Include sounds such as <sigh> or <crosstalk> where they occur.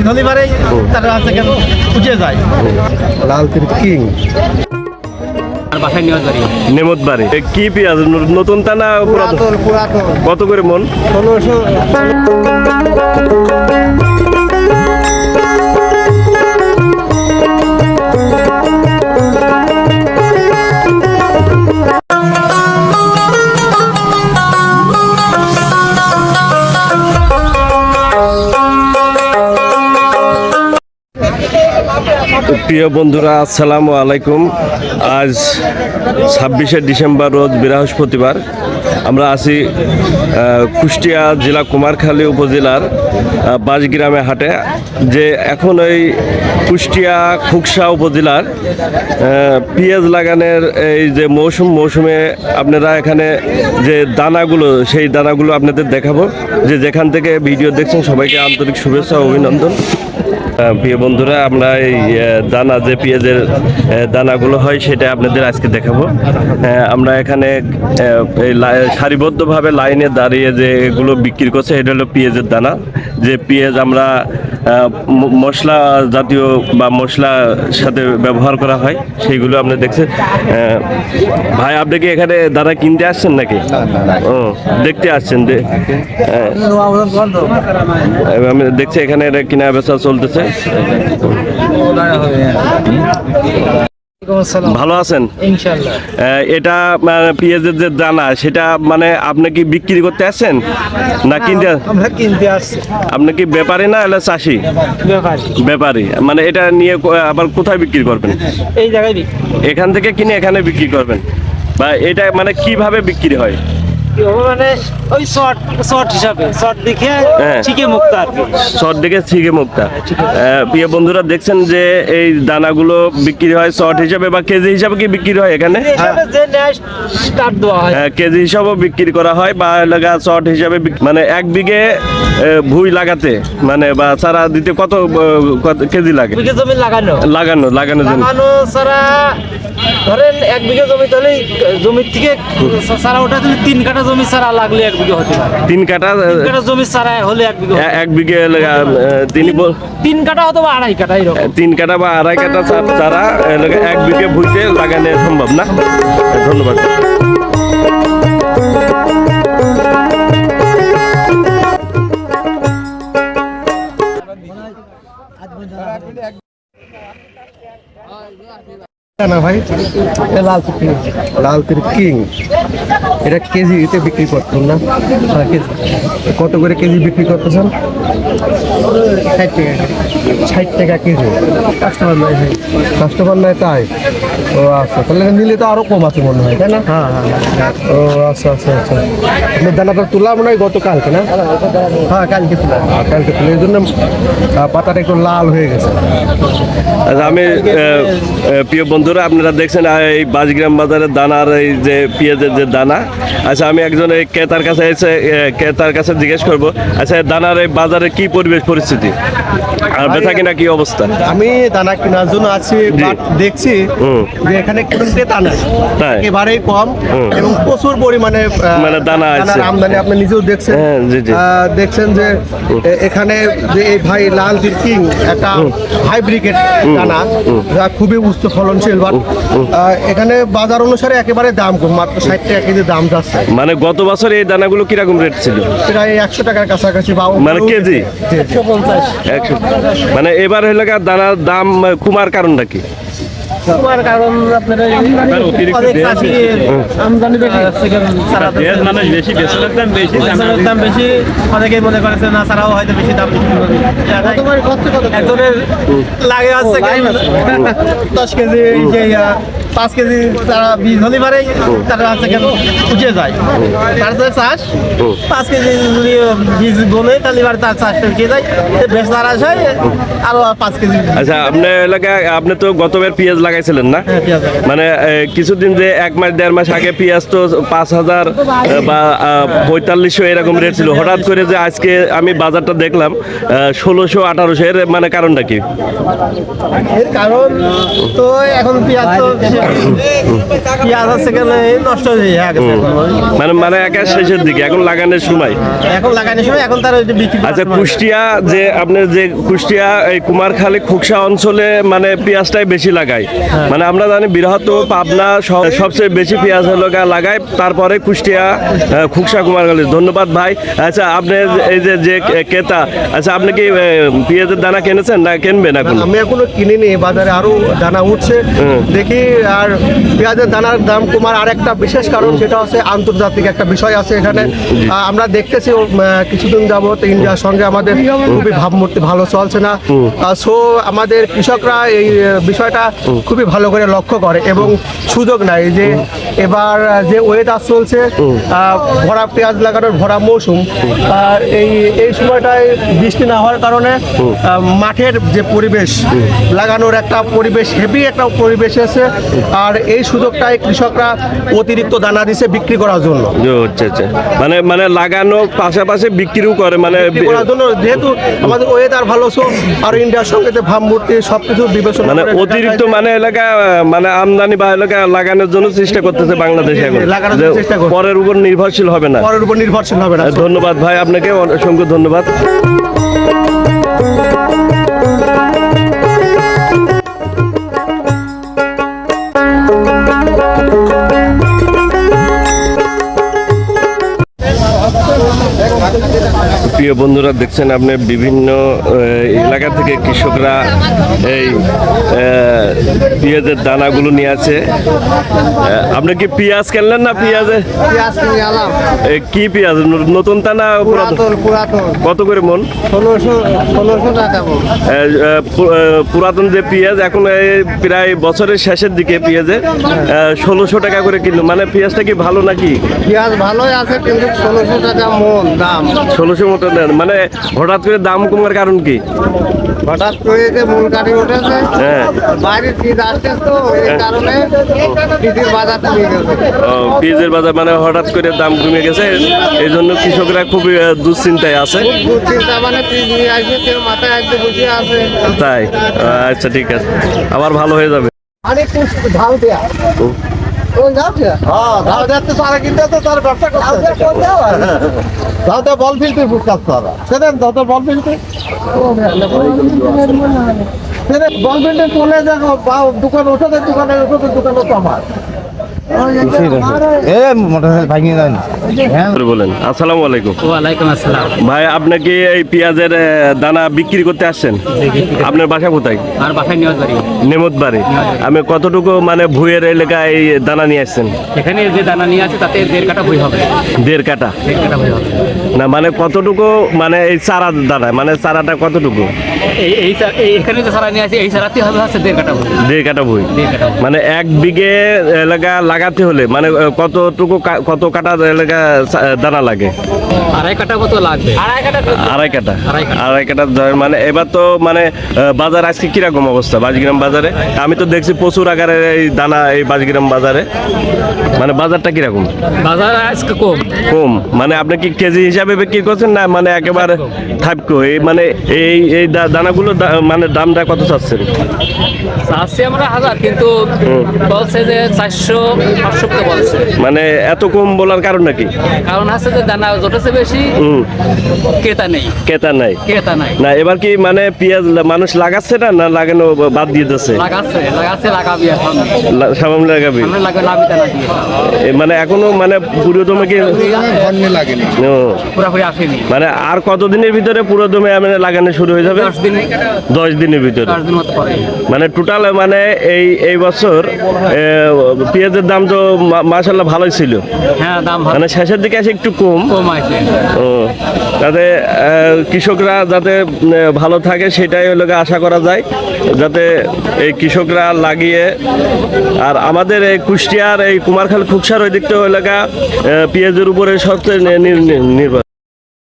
বীজ হলে পারে তারা আছে উঠে যায়। লাল তীর কিং। নেমত বাড়ি পেঁয়াজ? নতুন তা না পুরাতন? পুরাতন পুরাতন। কত করে মন? ষোলোশো। প্রিয় বন্ধুরা আসসালামু আলাইকুম। আজ ছাব্বিশে ডিসেম্বর রোজ বৃহস্পতিবার। আমরা আছি কুষ্টিয়া জেলা কুমারখালী উপজেলার আহ, বাঁশগ্রামে হাটে যে এখন ওই কুষ্টিয়া খুকসা উপজেলার পেঁয়াজ লাগানোর এই যে মৌসুম মৌসুমে আপনারা এখানে যে দানাগুলো সেই দানাগুলো আপনাদের দেখাবো। যে যেখান থেকে ভিডিও দেখছেন সবাইকে আন্তরিক শুভেচ্ছা অভিনন্দন। প্রিয় বন্ধুরা, আমরা এই দানা যে পেঁয়াজের দানাগুলো হয় সেটা আপনাদের আজকে দেখাবো। আমরা এখানে সারিবদ্ধভাবে লাইনে দাঁড়িয়ে যে এগুলো বিক্রি করছে, এটা হলো পেঁয়াজের দানা। যে পেঁয়াজ আমরা মশলা জাতীয় বা মশলা সাথে ব্যবহার করা হয় সেইগুলো আপনি দেখছেন। ভাই আপনি কি এখানে দাদা কিনতে আসছেন নাকি? ও দেখতে আসছেন যে আমি দেখছি এখানে এটা কিনা বেচা চলতেছে ভালো আছেন? এটা মানে পেঁয়াজের যে দানা সেটা মানে আপনি কি বিক্রি করতে আসছেন? না কিনতে আমরা কিনতে আসছি। আপনি কি ব্যাপারী না এলে চাষি? ব্যাপারী। মানে এটা নিয়ে আবার কোথায় বিক্রি করবেন? এই জায়গায় এখান থেকে কিনে এখানে বিক্রি করবেন। বা এটা মানে কীভাবে বিক্রি হয়? মানে ওই শর্ট শর্ট হিসাবে শর্ট দেখে হ্যাঁ। ঠিকই আর কি। শর্ট দিকে ছিগে মুক্তা। প্রিয় বন্ধুরা দেখছেন যে এই দানাগুলো বিক্রি হয় শর্ট হিসাবে বা কেজি হিসাবে কি বিক্রি হয় এখানে? এই হিসাবে যে নেয় স্টার্ট দেওয়া আহ, কেজি হিসাবেও বিক্রি করা বা লাগা শর্ট হিসাবে মানে এক বিঘে ভুই লাগাতে মানে বা চারা দিতে কত কেজি লাগে? জমি লাগানো। লাগানো লাগানো লাগানো সারা ধরেন এক বিঘে জমি তাহলে জমির থেকে সারা ওটা তিন কাঠা জমি সারা লাগলে এক বিঘে হতে পারে। তিন কাটা কাঠা জমি সারা হলে এক বিঘে এক বিঘে তিনি বল- তিন কাঠা হতো বা আড়াই কাঠা এরকম। তিন কাটা বা আড়াই কাটা চারা এক বিঘে ভুইতে লাগানো সম্ভব না। ধন্যবাদ। না ভাই? লাল কিং লাল কিং। এটা কেজিতে বিক্রি করতাম না? কেজি। কত করে কেজি বিক্রি করতেছেন? ষাট টাকা। ষাট টাকা কেজি। কাস্টমার নাই কাস্টমার নাই তাই? ও আচ্ছা। তাহলে নিলে তো আরও কম আছে মনে হয় তাই না? হ্যাঁ হ্যাঁ ও আচ্ছা আচ্ছা আচ্ছা। আপনার দানাটা তোলা মনে হয় গতকালকে না? হ্যাঁ কালকে তোলা। কালকে তোলা। এই জন্য পাতাটা একটু লাল হয়ে গেছে। আচ্ছা আমি প্রিয় বন্ধুরা আপনারা দেখছেন এই বাজগ্রাম বাজারের দানার এই যে পেঁয়াজের যে দানা। আচ্ছা আমি একজন এই ক্রেতার কাছে এসে ক্রেতার কাছে জিজ্ঞেস করব আচ্ছা দানার এই বাজারে কি পরিবেশ পরিস্থিতি? আর বেচা কিনা কি অবস্থা? আমি দানা কেনার জন্য আছি দেখছি। হুম। যে এখানে কোনো ক্রেতা নাই একেবারেই কম এবং প্রচুর পরিমাণে মানে দানা আছে। আমদানি আপনি নিজেও দেখছেন। হ্যাঁ। দেখছেন যে এখানে যে এই ভাই লাল কিং একটা হাইব্রিকেট দানা যা খুবই উচ্চ ফলনশীল বাট এখানে বাজার অনুসারে একেবারে দাম কম মাত্র ষাট টাকা কেজি দাম যাচ্ছে। মানে গত বছর এই দানাগুলো কীরকম রেট ছিল? প্রায় একশো টাকার কাছাকাছি বা মানে কেজি? একশো। মানে এবার হইলে দানার দাম কমার কারণটা কি? তোমার কারণ আপনার আমদানি বেশি। সারা দাম বেশি অনেকে মনে করেছে না ছাড়াও হয়তো বেশি দাম একজনের লাগে আছে <laughs> দশ কেজি পাঁচ কেজি তারা বীজ হলে পারে তারা আছে কেন উঠে যায়। তার যে চাষ পাঁচ কেজি যদি বীজ বলে তাহলে এবার তার চাষটা উঠে যায় বেশ তার হয় আরও পাঁচ কেজি। আচ্ছা আপনার এলাকায় আপনি তো গতবার পেঁয়াজ লাগাইছিলেন না? হ্যাঁ। মানে কিছুদিন যে এক মাস দেড় মাস আগে পেঁয়াজ তো পাঁচ হাজার বা পঁয়তাল্লিশশো এরকম রেট ছিল। হঠাৎ করে যে আজকে আমি বাজারটা দেখলাম ষোলোশো আঠারোশো এর মানে কারণটা কি? এর কারণ তো এখন পেঁয়াজ তো পেঁয়াজ হচ্ছে কেন নষ্ট হয়ে গেছে মানে মানে একা শেষের দিকে এখন লাগানোর সময়। এখন লাগানোর সময় এখন তার বিক্রি আচ্ছা কুষ্টিয়া যে আপনার যে কুষ্টিয়া এই কুমারখালী খুকসা অঞ্চলে মানে পেঁয়াজটাই বেশি লাগায়। মানে আমরা জানি পাবনা সবচেয়ে বেশি পেঁয়াজ লাগায় তারপরে কুষ্টিয়া খুকসা কুমারখালী। ধন্যবাদ ভাই। আচ্ছা আপনি এই যে যে ক্রেতা আচ্ছা আপনি কি পেঁয়াজের দানা কিনেছেন না কিনবেন এখন? আমি এখনও কিনিনি বাজারে আরও দানা উঠছে। দেখি আর পেঁয়াজের দানার দাম কমার আর একটা বিশেষ কারণ সেটা হচ্ছে আন্তর্জাতিক একটা বিষয় আছে এখানে। আমরা দেখতেছি কিছুদিন যাবত ইন্ডিয়ার সঙ্গে আমাদের খুবই ভাবমূর্তি ভালো চলছে না। সো আমাদের কৃষকরা এই বিষয়টা খুবই ভালো করে লক্ষ্য করে এবং সুযোগ নাই যে এবার যে ওয়েদার চলছে ভরা পেঁয়াজ লাগানোর ভরা মৌসুম আর এই এই সময়টায় বৃষ্টি না হওয়ার কারণে মাঠের যে পরিবেশ লাগানোর একটা পরিবেশ হেভি একটা পরিবেশ আছে। আর এই সুযোগটায় কৃষকরা অতিরিক্ত দানা দিছে বিক্রি করার জন্য। আচ্ছা আচ্ছা। মানে মানে লাগানো পাশাপাশি বিক্রিও করে মানে করার জন্য যেহেতু আমাদের ওয়েদার ভালো ছো আর ইন্ডিয়ার সঙ্গে যে ভাবমূর্তি সবকিছু বিবেচনা মানে অতিরিক্ত মানে এলাকা মানে আমদানি বা এলাকা লাগানোর জন্য চেষ্টা করতেছে বাংলাদেশ এখন। পরের উপর নির্ভরশীল হবে না। পরের উপর নির্ভরশীল হবে না ধন্যবাদ ভাই আপনাকে অসংখ্য ধন্যবাদ। প্রিয় বন্ধুরা দেখছেন আপনি বিভিন্ন এলাকা থেকে কৃষকরা এই পেঁয়াজের দানাগুলো নিয়ে আছে আপনি কি পেঁয়াজ কিনলেন না পেঁয়াজে? কি পেঁয়াজ? নতুন দানা কত করে মন? পুরাতন যে পেঁয়াজ এখন প্রায় বছরের শেষের দিকে পেঁয়াজে ষোলোশো টাকা করে কিলো। মানে পেঁয়াজটা কি ভালো নাকি? পেঁয়াজ ভালোই আছে কিন্তু ষোলোশো টাকা মন দাম। ষোলোশো মতো মানে হঠাৎ করে দাম কমার কারণ কি? হঠাৎ করে যে মূল গাড়ি উঠেছে হ্যাঁ। বাইরে শীত আসছে তো এই কারণে কৃষির বাজার কমে গেছে। ও, পেঁয়াজের বাজার মানে হঠাৎ করে দাম কমে গেছে এই জন্য কৃষকরা খুবই দুশ্চিন্তায় আছে। দুশ্চিন্তা মানে পিস নিয়ে আসবে কেউ মাথায় আসতে বসে আছে। তাই? আচ্ছা ঠিক আছে। আবার ভালো হয়ে যাবে। কুছ ঢাল দেয়া। বল ফুটকাস তারা সেদিন বল ফিলতে বল চলে দোকান ওঠাতে দোকানে ওঠাতে দোকানে তো আমার। বলেন। আসসালামু আলাইকুম। ওয়ালাইকুম আসসালাম। ভাই আপনি কি এই পেঁয়াজের দানা বিক্রি করতে আসছেন? আপনার বাসা কোথায়? নেমত বাড়ি। আমি কতটুকু মানে ভুয়ের এলাকায় দানা নিয়ে আসছেন? এখানে যে দানা নিয়ে আছে তাতে দেড় কাটা বই হবে। দেড় কাটা দেড় কাটা বই হবে। না মানে কতটুকু মানে এই চারা দানা মানে চারাটা কতটুকু? এই এই চা- এই এখানে যে সারা নিয়ে আছে এই সারাতে হবে হচ্ছে দেড় কাটা বই দেড় কাটা বই দেড় কাটা বই। মানে এক বিঘে এলাকা লাগাতে হলে মানে কতটুকু কত কাটা এলাকা দানা লাগে? আড়াই কাটা লাগবে। আড়াই কাটা আড়াই কাটা আড়াই কাটা। আড়াই কাটা ধরেন মানে এবার তো মানে বাজার আজকে কীরকম অবস্থা বাজগ্রাম বাজারে? আমি তো দেখছি প্রচুর আকারে এই দানা এই বাজগ্রাম বাজারে। মানে বাজারটা কীরকম? বাজার আজকে কম। কম। মানে আপনি কি কেজি হিসাবে বিক্রি করছেন না মানে একেবারে থাকো। এই মানে এই এই দানাগুলো মানে দামটা কত চাচ্ছেন? চাচ্ছি আমরা হাজার কিন্তু বলছে যে চারশো পাঁচশো বলছে। মানে এত কম বলার কারণ নাকি? কারণ আছে যে দানা জটেছে বেশি হুম। ক্রেতা নেই। ক্রেতা নাই। ক্রেতা নাই। না এবার কি মানে পেঁয়াজ মানুষ লাগাচ্ছে না না লাগানো বাদ দিয়ে দিচ্ছে? লাগাচ্ছে লাগাচ্ছে লাগাবি এখন। সামান্য লাগাবি? আমরা লাগাবে দানা দিয়ে মানে এখনও মানে পুরো দমে কি ও, পুরাপুরি আসেনি। মানে আর কতদিনের ভিতরে পুরো দমে মানে লাগানো শুরু হয়ে যাবে? দশ দিন। দশ দিনের ভিতরে। দশ দিন মতো পরে। মানে টোটাল মানে এই এই বছর পেঁয়াজের দাম তো মা- ভালোই ছিল। হ্যাঁ দাম মানে শেষের দিকে এসে একটু কম। কম আছে। ও যাতে কৃষকরা যাতে ভালো থাকে সেটাই হলো আশা করা যায়। যাতে এই কৃষকরা লাগিয়ে আর আমাদের এই কুষ্টিয়ার এই কুমারখাল খুকসার ওই দিকটা হলো পেঁয়াজের উপরে সবচেয়ে নির্ভর।